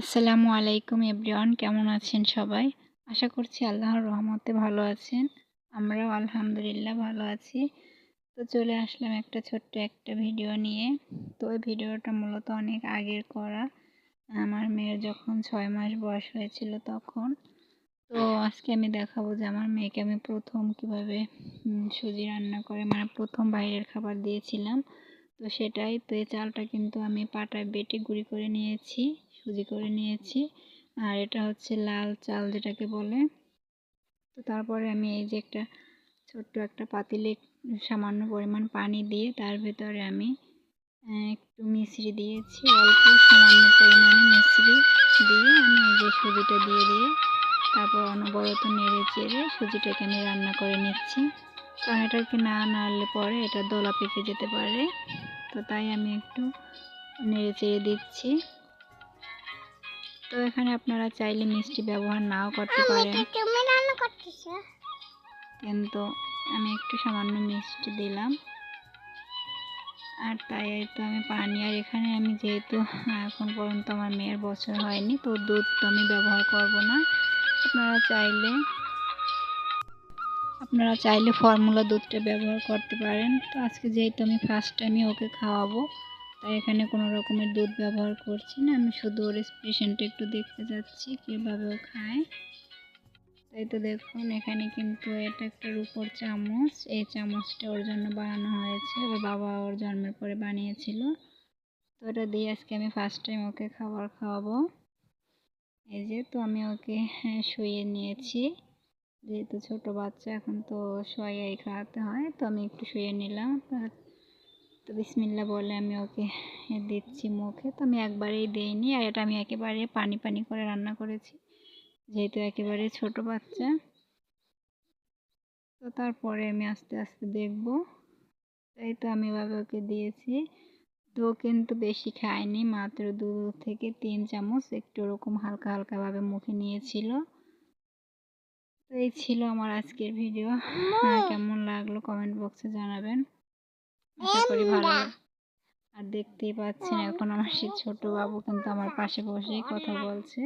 আসসালামু আলাইকুম এভরিওয়ান, কেমন আছেন সবাই? আশা করছি আল্লাহর রহমতে ভালো আছেন। আমরাও আলহামদুলিল্লাহ ভালো আছি। তো চলে আসলাম একটা ছোট্ট একটা ভিডিও নিয়ে। তো ওই ভিডিওটা মূলত অনেক আগের করা। আমার মেয়ের যখন ছয় মাস বয়স হয়েছিল তখন। তো আজকে আমি দেখাবো যে আমার মেয়েকে আমি প্রথম কীভাবে সুজি রান্না করে মানে প্রথম বাইরের খাবার দিয়েছিলাম। তো সেটাই, তো এই চালটা কিন্তু আমি পাটায় বেটে গুঁড়ি করে নিয়েছি, সুজি করে নিয়েছি। আর এটা হচ্ছে লাল চাল যেটাকে বলে। তো তারপরে আমি এই যে একটা ছোট্ট একটা পাতিলে সামান্য পরিমাণ পানি দিয়ে তার ভেতরে আমি একটু মিশ্রি দিয়েছি। অল্প সামান্য পরিমাণে মিশ্রি দিয়ে আমি এই যে সুজিটা দিয়ে দিয়ে তারপর অনবরত নেড়ে চেড়ে সুজিটাকে আমি রান্না করে নিচ্ছি। কারণ এটাকে না নাড়লে পরে এটা দলা পেকে যেতে পারে। তো তাই আমি একটু নেড়ে চেড়ে দিচ্ছি। তো এখানে আপনারা চাইলে মিষ্টি ব্যবহার নাও করতে পারেন। কিন্তু আমি একটু সামান্য মিষ্টি দিলাম। আর তাই তো আমি পানি আর এখানে আমি যেহেতু এখন পর্যন্ত আমার মেয়ের বছর হয়নি তো দুধ তো আমি ব্যবহার করব না। আপনারা চাইলে আপনারা চাইলে ফর্মুলা দুধটা ব্যবহার করতে পারেন। তো আজকে যেহেতু আমি ফার্স্ট টাইমই ওকে খাওয়াবো তাই এখানে কোনো রকমের দুধ ব্যবহার করছি না। আমি শুধু ওর এক্সপ্রেশনটা একটু দেখতে যাচ্ছি কীভাবে ও খায়। তাই তো দেখুন এখানে কিন্তু এটা একটা রূপোর চামচ। এই চামচটা ওর জন্য বানানো হয়েছে। ওর বাবা ওর জন্মের পরে বানিয়েছিল। তো ওটা দিয়ে আজকে আমি ফার্স্ট টাইম ওকে খাবার খাওয়াবো। এই যে তো আমি ওকে হ্যাঁ, শুয়ে নিয়েছি। যেহেতু ছোট বাচ্চা, এখন তো শোয়াই খাওয়াতে হয়, তো আমি একটু শুয়ে নিলাম। তো বিসমিল্লা বলে আমি ওকে দিচ্ছি মুখে। তো আমি একবারেই দিইনি, আর এটা আমি একেবারে পানি পানি করে রান্না করেছি, যেহেতু একেবারে ছোট বাচ্চা। তো তারপরে আমি আস্তে আস্তে দেখব। তাই তো আমি এভাবে ওকে দিয়েছি। তো কিন্তু বেশি খায়নি, মাত্র দু থেকে তিন চামচ, একটু ওরকম হালকা হালকাভাবে মুখে নিয়েছিল। তো এই ছিল আমার আজকের ভিডিও কেমন লাগল কমেন্ট বক্সে জানাবেন। আশা করি ভালো আর দেখতেই পাচ্ছেন এখন আমার সেই ছোট বাবু কিন্তু আমার পাশে বসেই কথা বলছে।